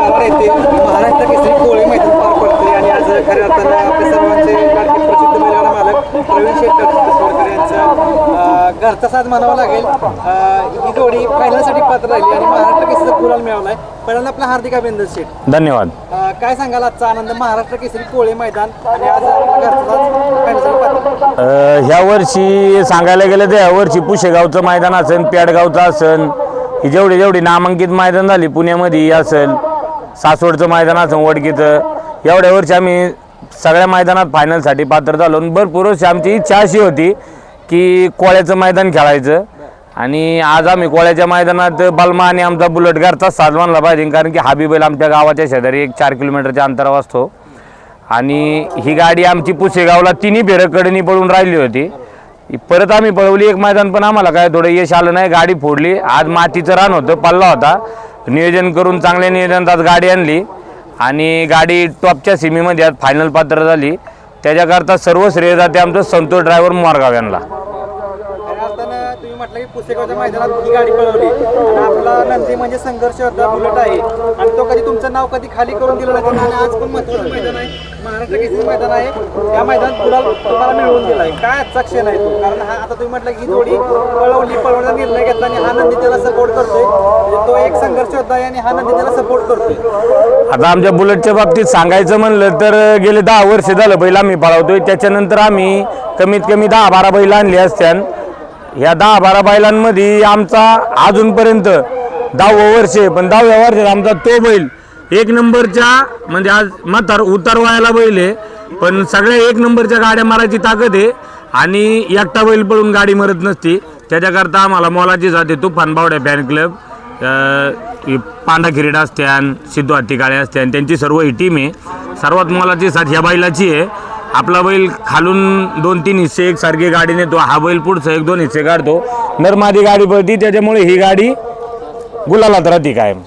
येथे महाराष्ट्र केसरी कोळे मैदान पार पडते आणि आज खऱ्या अर्थानं आपल्या सर्वांचे लाडके प्रसिद्ध बैलगाडा मालक प्रवीण यांचा घरचा साथ म्हणावा लागेल. ही जोडी फायनलसाठी पात्र राहिली आणि महाराष्ट्र केसरीचा गुलाल मिळवलाय. पहिल्यांदा आपला हार्दिक अभिनंदन शेठ धन्यवाद. काय सांगाल आजचा आनंद? महाराष्ट्र केसरी कोळे मैदान आणि आज आपला घरचा साथ फायनलसाठी पात्र अ, ह्या वर्षी सांगायला गेलं तर ह्या वर्षी पुशेगावचं मैदान असेल पेडगावचं असेल ही जेवढी जेवढी नामांकित मैदान झाली पुण्यामध्ये असेल. सासवडचं मैदान असेल वडकीचं एवढ्या वर्षी आम्ही सगळ्या मैदानात फायनलसाठी पात्र झालो. आणि भरपूर वर्षी आमची इच्छा अशी होती की कोळ्याचं मैदान खेळायचं. आणि आज आम्ही कोळ्याच्या मैदानात बलमा आणि आमचा बुलटगारचा घरचा साज मानला पाहिजे. कारण की हा बैल आमच्या गावाच्या शेजारी एक चार किलोमीटरच्या अंतरावर असतो. आणि ही गाडी आमची पुसेगावला तिन्ही फेरं कडनी पळून राहिली होती. परत आम्ही पळवली. एक मैदान पण आम्हाला काय थोडं यश आलं नाही. गाडी फोडली. आज मातीचं रान होतं. पल्ला होता. नियोजन करून चांगल्या नियोजनात आज गाडी आणली आणि गाडी टॉपच्या सीमेमध्ये आज फायनल पात्र झाली. त्याच्याकरता सर्व श्रेय जाते आमचं संतोष ड्रायव्हर मोरगाव यांना. म्हटलं की पुसेगावच्या मैदानात ही गाडी पळवली. आणि आपला नंदी म्हणजे संघर्ष होता बुलेट आहे. आणि तो कधी तुमचं नाव कधी खाली करून दिलं नाही. आणि आज पण महत्वाचं मैदान आहे. महाराष्ट्र केसरी मैदान आहे. त्या मैदानात तुला तुम्हाला मिळवून दिला आहे काय आजचा क्षण आहे तो? कारण हा आता तुम्ही म्हटलं की थोडी जोडी पळवली पळवण्याचा निर्णय घेतला आणि हा नंदी त्याला सपोर्ट करतोय. तो एक संघर्ष होता आहे आणि हा नंदी त्याला सपोर्ट करतोय. आता आमच्या बुलेटच्या बाबतीत सांगायचं म्हणलं तर गेले दहा वर्ष झालं बैल आम्ही पळवतोय. त्याच्यानंतर आम्ही कमीत कमी दहा बारा बैल आणली असत्यान. ह्या दहा बारा बैलांमध्ये आमचा अजूनपर्यंत दहावं वर्ष आहे. पण दहाव्या वर्षात आमचा तो बैल एक नंबरच्या म्हणजे आज म्हातार उतार व्हायला बैल आहे. पण सगळ्या एक नंबरच्या गाड्या मारायची ताकद आहे. आणि एकटा बैल पळून गाडी मरत नसते. त्याच्याकरता आम्हाला मोलाची जाते तुफान बावड्या फॅन क्लब पांढा किरीड पांडा किरीडा असत्यान सिद्धू हत्तीकाळे असत्यान त्यांची सर्व ही टीम आहे. सर्वात मोलाची साथ ह्या बैलाची आहे. आपला बैल खालून दोन तीन हिस्से एक सारखी गाडी नेतो. हा बैल पुढचं एक दोन हिस्से काढतो. नरमादी गाडी पळती त्याच्यामुळे ही गाडी गुलालात राहते कायम.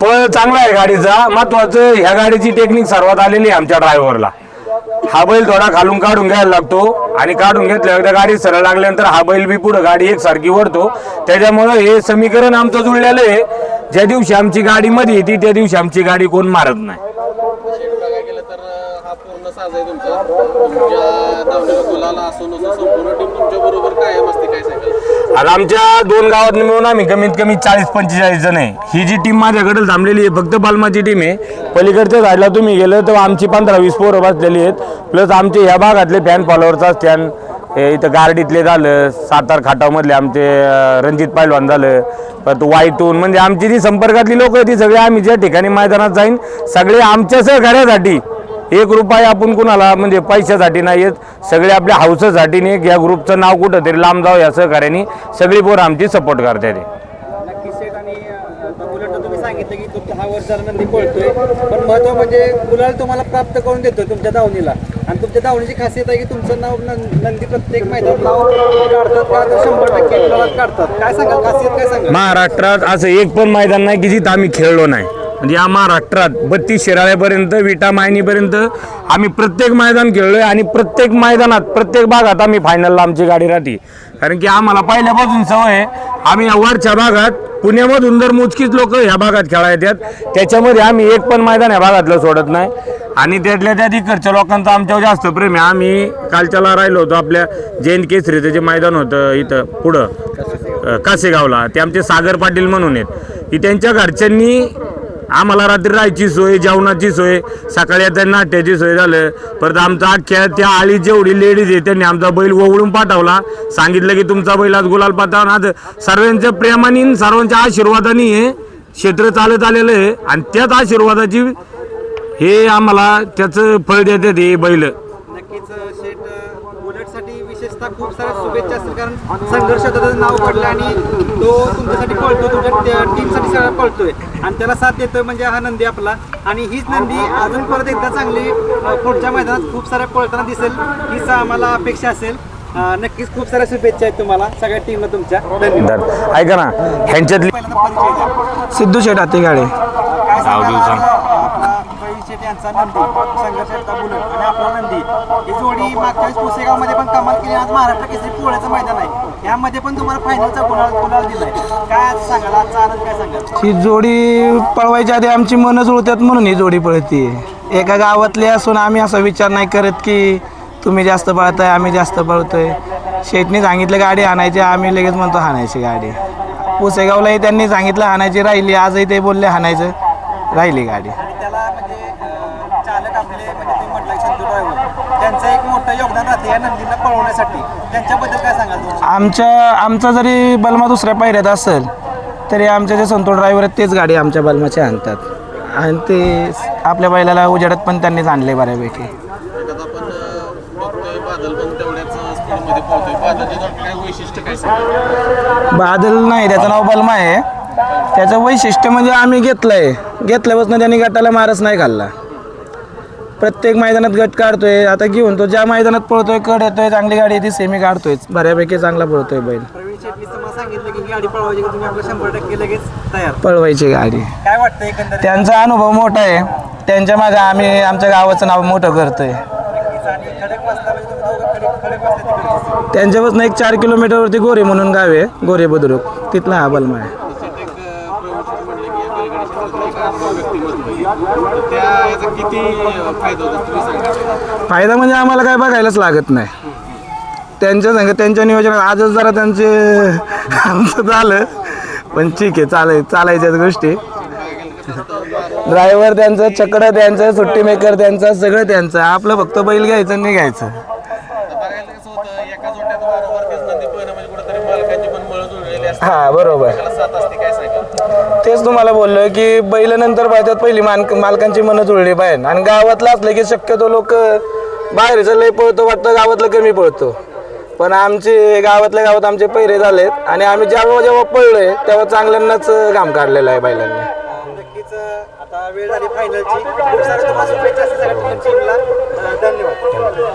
पळ पळ चांगला आहे गाडीचा. महत्वाचं ह्या गाडीची टेक्निक सर्वात आलेली आहे आमच्या ड्रायव्हरला हा बैल थोडा खालून काढून घ्यायला लागतो आणि काढून घेतल्या एकदा गाडी सरळ लागल्यानंतर हा बैल बी पुढं गाडी एकसारखी वळतो. त्याच्यामुळं हे समीकरण आमचं जुळलेलं आहे. ज्या दिवशी आमची गाडी मध्ये येते त्या दिवशी आमची गाडी कोण मारत नाही शेट बघायला गेलं तर अं, हा पूर्ण साज आहे तुमचा? तुमच्या धावण्याला गुलाला असून असं संपूर्ण टीम तुमच्या बरोबर कायम असते काय सांगाल? आता आमच्या दोन गावात मिळून आम्ही कमीत कमी चाळीस पंचेचाळीस जण आहे. ही जी टीम माझ्याकडे थांबलेली आहे फक्त बालमाची टीम आहे. पलीकडच्या साईडला तुम्ही गेलं तर आमची पंधरा वीस पोरं बसलेली आहेत. प्लस आमचे ह्या भागातले फॅन फॉलोअरचा असत्यान. हे इथं गार्डीतले झालं सातार खाटावमधले आमचे अं, रणजित पैलवान झालं परत वाईटून. म्हणजे आमची जी संपर्कातली लोक आहेत ती सगळे आम्ही ज्या ठिकाणी मैदानात जाईन सगळे आमच्या सहकार्यासाठी एक रुपया आपण कुणाला म्हणजे पैशासाठी नाही येत. सगळे आपल्या हाऊसासाठी नाही या ग्रुपचं नाव कुठं तरी लांब जावं या सहकार्याने सगळी पोरं आमची सपोर्ट करते सांगितलं की तुमचा हा वर्षाला नंदी पळतोय. पण महत्त्व म्हणजे गुलाल तुम्हाला प्राप्त करून देतोय तुमच्या दावणीला. आणि तुमच्या दावणीची खासियत आहे की तुमचं नाव नंदी प्रत्येक मैदानात नाव काढतात का तर शंभर टक्के गुलालात काढतात. काय सांगाल? खासियत काय सांगाल? महाराष्ट्रात असं एक पण मैदान नाही की जिथं आम्ही खेळलो नाही. म्हणजे या महाराष्ट्रात बत्तीस शिराळ्यापर्यंत विटा मायनीपर्यंत आम्ही प्रत्येक मैदान खेळलोय आणि प्रत्येक मैदानात प्रत्येक भागात आम्ही फायनलला आमची गाडी राहते. कारण की आम्हाला पहिल्यापासून सवय आहे आम्ही या वरच्या भागात पुण्यामधून जर मोजकीच लोक ह्या भागात खेळा येतात त्याच्यामध्ये आम्ही एक पण मैदान ह्या भागातलं सोडत नाही. आणि त्यातल्या त्यात इकडच्या लोकांचं आमच्यावर जास्त प्रेम आहे. आम्ही कालच्याला राहिलो होतो आपल्या जैन केसरीचं जे मैदान होतं इथं पुढं कासेगावला. ते आमचे सागर पाटील म्हणून आहेत. की त्यांच्या घरच्यांनी आम्हाला रात्री राहायची सोय जेवणाची सोय सकाळी आता नाट्याची सोय झालं. परत आमचा अख्ख्या त्या आळी जेवढी लेडीज आहे त्यांनी आमचा बैल ओवळून पाठवला. सांगितलं की तुमचा बैल आज गुलाल पाठवा आज सर्वांच्या प्रेमाने आणि सर्वांच्या आशीर्वादाने हे क्षेत्र चालत आलेलं आहे. आणि त्याच आशीर्वादाची हे आम्हाला त्याचं फळ देतात हे बैल. नक्कीच विशेषतः खूप साऱ्या शुभेच्छा असतील कारण संघर्ष त्याचं नाव पडलं आणि तो तुमच्यासाठी पळतो तुमच्या टीमसाठी सगळं पळतोय. आणि त्याला साथ देतोय म्हणजे हा नंदी आपला. आणि हीच नंदी अजून परत एकदा चांगली पुढच्या मैदानात खूप साऱ्या पळताना दिसेल. हीच आम्हाला अपेक्षा असेल. नक्कीच खूप साऱ्या शुभेच्छा आहेत तुम्हाला सगळ्या टीमला तुमच्या. धन्यवाद. ऐका ना ह्यांच्यातली सिद्धू शेट गाडे काय नाव नंदी. संघर्ष यांचा बुलट आणि आपला नंदी. ही जोडी मागच्या वेळेस पुसेगावमध्ये पण कमाल केली आज महाराष्ट्र केसरी पोळ्याचं मैदान आहे. यामध्ये पण तुम्हाला फायनलचा गुलाल गुलाल दिलाय. काय आज सांगाल? आजचा आनंद काय सांगाल? ही जोडी पळवायच्या आधी आमची मनं जुळतात म्हणून ही जोडी पळते. एका गावातली असून आम्ही असा विचार नाही करत की तुम्ही जास्त पळताय आम्ही जास्त पळतोय. शेटने सांगितलं गाडी हाणायची आम्ही लगेच म्हणतो हाणायची गाडी. पुसेगावलाही त्यांनी सांगितलं हाणायची राहिली. आजही ते बोलले हाणायचं राहिली गाडी. आणि त्याला म्हणजे अं, चालक आपले म्हणजे तुम्ही म्हटलं संतू ड्रायव्हर. त्यांचं एक मोठं योगदान राहते या नंदीला पळवण्यासाठी त्यांच्याबद्दल काय सांगाल तुम्ही? आमच्या आमचा जरी बलमा दुसऱ्या पायऱ्यात असेल तरी आमचे जे संतोष ड्रायव्हर आहेत तेच गाडी आमच्या बलमाचे आणतात. आणि ते आपल्या बैलाला उजेडत पण त्यांनीच आणले बऱ्यापैकी. त्यात आपण अं, बघतोय बादल पण तेवढ्याच स्पीडमध्ये पोहतोय बादलचे तर काय वैशिष्ट्य काय सांगा बादल नाही त्याचं नाव बलमा आहे. त्याचं वैशिष्ट्य म्हणजे आम्ही घेतलं आहे घेतल्यापासून त्यांनी गटाला मारच नाही खाल्ला. प्रत्येक मैदानात गट काढतोय. आता घेऊन तो ज्या मैदानात पळतोय कड येतोय चांगली गाडी ती सेमी काढतोय बऱ्यापैकी चांगला पळतोय बैल. प्रवीण शेट्टीचं मला सांगितलं की ही गाडी पळवायची की? तुम्ही आपलं शंभर टक्के लगेच तयार. पळवायची गाडी. काय वाटतं एकंदरीत? त्यांचा अनुभव मोठा आहे. त्यांच्या मागे आम्ही आमच्या गावाचं नाव मोठं करतोय. आणि खडक वाजता म्हणजे तुम्ही दोघं खडक खडक वाजता तिकडे त्यांच्यापासून एक चार किलोमीटरवरती गोरे म्हणून गाव आहे गोरे बुद्रुक. तिथला हा बलमा आहे तसेच एक अं, प्रवीण म्हणले की या बैलगाडी क्षेत्रातलं एक अनुभव व्यक्तिमत्व आहे तर त्या याचा किती अं, फायदा म्हणजे आम्हाला काय बघायलाच लागत नाही. त्यांच्या संग त्यांच्या नियोजनात आजच जरा त्यांचे आमचं झालं. पण ठीक आहे चालाय चालायच्याच गोष्टी. ड्रायव्हर त्यांचं चकडं त्यांचं सुट्टी मेकर त्यांचं सगळं त्यांचं. आपलं फक्त बैल घ्यायचं आणि निघायचं तर बघायला कसं होतं एका जोट्यात वारंवार तेच नंदी पळणं म्हणजे कुठेतरी मालकांची पण असते. हा बरोबर. त्याला साथ असते काय सांगा तेच तुम्हाला बोललो की बैल नंतर पाहतात पहिली मान मालकांची मनं जुळली पाहिजे आणि गावातलं असलं की शक्यतो लोक बाहेरचं लय पळतो वाटतं गावातलं कमी पळतो. पण आमचे गावातल्या गावात आमचे पैरे झालेत आणि आम्ही जेव्हा जेव्हा पळलोय तेव्हा चांगल्यांनाच काम काढलेलं आहे बैलांनी. नक्कीच आता वेळ झाली फायनलची खूप साऱ्या तुम्हाला शुभेच्छा असतील सगळ्या टीमला धन्यवाद.